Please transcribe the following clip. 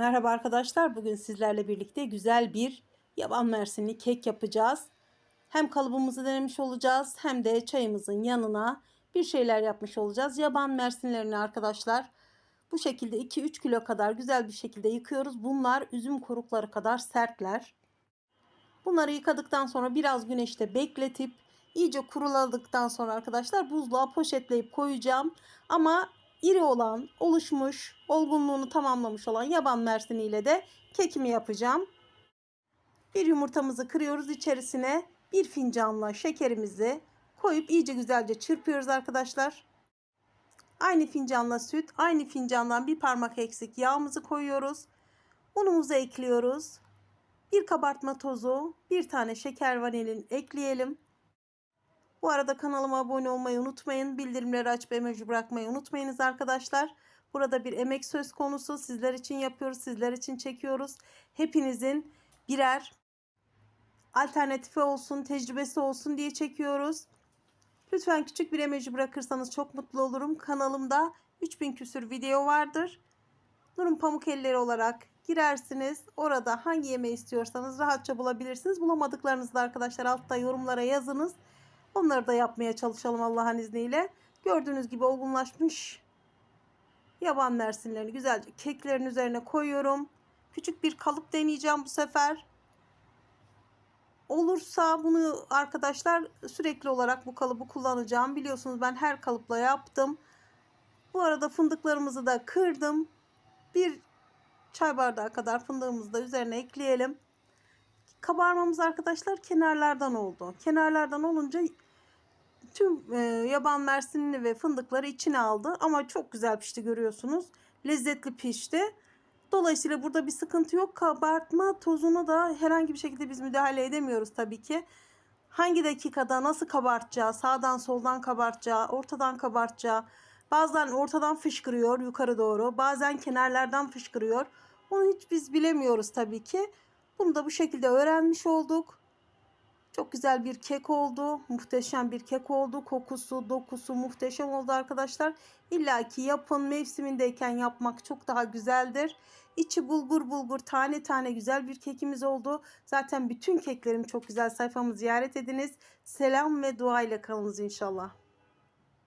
Merhaba arkadaşlar. Bugün sizlerle birlikte güzel bir yaban mersinli kek yapacağız. Hem kalıbımızı denemiş olacağız hem de çayımızın yanına bir şeyler yapmış olacağız. Yaban mersinlerini arkadaşlar bu şekilde 2-3 kilo kadar güzel bir şekilde yıkıyoruz. Bunlar üzüm korukları kadar sertler. Bunları yıkadıktan sonra biraz güneşte bekletip iyice kuruladıktan sonra arkadaşlar buzluğa poşetleyip koyacağım. Ama iri olan, oluşmuş, olgunluğunu tamamlamış olan yaban mersiniyle de kekimi yapacağım. Bir yumurtamızı kırıyoruz. içerisine bir fincanla şekerimizi koyup iyice güzelce çırpıyoruz arkadaşlar. Aynı fincanla süt, aynı fincandan bir parmak eksik yağımızı koyuyoruz. Unumuzu ekliyoruz. Bir kabartma tozu, bir tane şeker vanilin ekleyelim. Bu arada kanalıma abone olmayı unutmayın. Bildirimleri açıp emoji bırakmayı unutmayınız arkadaşlar. Burada bir emek söz konusu. Sizler için yapıyoruz, sizler için çekiyoruz. Hepinizin birer alternatifi olsun, tecrübesi olsun diye çekiyoruz. Lütfen küçük bir emoji bırakırsanız çok mutlu olurum. Kanalımda 3000 küsür video vardır. Nur'un pamuk elleri olarak girersiniz. Orada hangi yemeği istiyorsanız rahatça bulabilirsiniz. Bulamadıklarınızı da arkadaşlar altta yorumlara yazınız. Onları da yapmaya çalışalım Allah'ın izniyle. Gördüğünüz gibi olgunlaşmış yaban mersinlerini güzelce keklerin üzerine koyuyorum. Küçük bir kalıp deneyeceğim bu sefer. Olursa bunu arkadaşlar sürekli olarak bu kalıbı kullanacağım. Biliyorsunuz ben her kalıpla yaptım. Bu arada fındıklarımızı da kırdım. Bir çay bardağı kadar fındığımızı da üzerine ekleyelim. Kabarmamız arkadaşlar kenarlardan oldu. Kenarlardan olunca tüm e, yaban mersinini ve fındıkları içine aldı. Ama çok güzel pişti görüyorsunuz. Lezzetli pişti. Dolayısıyla burada bir sıkıntı yok. Kabartma tozunu da herhangi bir şekilde biz müdahale edemiyoruz tabii ki. Hangi dakikada nasıl kabartacağı, sağdan soldan kabartacağı, ortadan kabartacağı, bazen ortadan fışkırıyor yukarı doğru, bazen kenarlardan fışkırıyor. Onu hiç biz bilemiyoruz tabii ki. Bunu da bu şekilde öğrenmiş olduk. Çok güzel bir kek oldu. Muhteşem bir kek oldu. Kokusu, dokusu muhteşem oldu arkadaşlar. İlla ki yapın mevsimindeyken yapmak çok daha güzeldir. İçi bulgur bulgur tane tane güzel bir kekimiz oldu. Zaten bütün keklerim çok güzel. Sayfamı ziyaret ediniz. Selam ve dua ile kalınız inşallah.